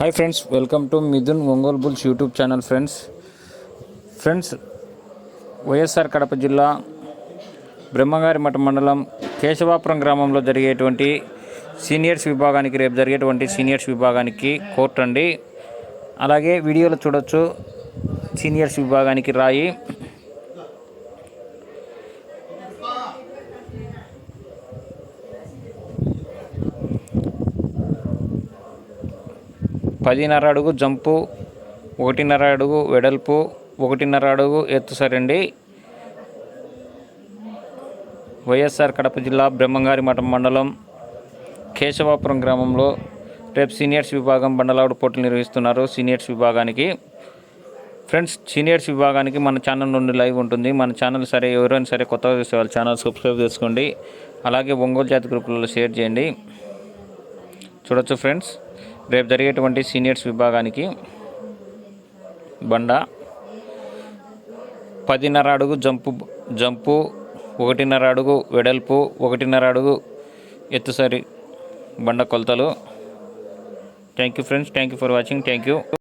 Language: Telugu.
Hi friends welcome to Mithun Ongole bulls YouTube channel friends. Friends YSR Kadapa జిల్లా బ్రహ్మగారి మఠ మండలం కేశవాపురం గ్రామంలో జరిగేటువంటి సీనియర్స్ విభాగానికి రేపు జరిగేటువంటి సీనియర్స్ విభాగానికి కోర్టు అండి. అలాగే వీడియోలో చూడొచ్చు సీనియర్స్ విభాగానికి రాయి. పదిన్నర అడుగు జంపు ఒకటిన్నర అడుగు వెడల్పు ఒకటిన్నర అడుగు ఎత్తు సరండి. వైఎస్ఆర్ కడప జిల్లా బ్రహ్మంగారి మఠం మండలం కేశవాపురం గ్రామంలో రేపు సీనియర్స్ విభాగం బండలావుడు పోటీలు నిర్వహిస్తున్నారు సీనియర్స్ విభాగానికి. ఫ్రెండ్స్ సీనియర్స్ విభాగానికి మన ఛానల్ నుండి లైవ్ ఉంటుంది. మన ఛానల్ సరే ఎవరైనా సరే కొత్తగా చూసే వాళ్ళ ఛానల్ సబ్స్క్రైబ్ చేసుకోండి. అలాగే ఒంగోలు జాతి గ్రూపులలో షేర్ చేయండి. చూడొచ్చు ఫ్రెండ్స్. రేపు జరిగేటువంటి సీనియర్స్ విభాగానికి బండ పదిన్నర అడుగు జంపు జంపు ఒకటిన్నర అడుగు వెడల్పు ఒకటిన్నర అడుగు ఎత్తుసరి బండ కొలతలు. Thank you friends thank you for watching thank you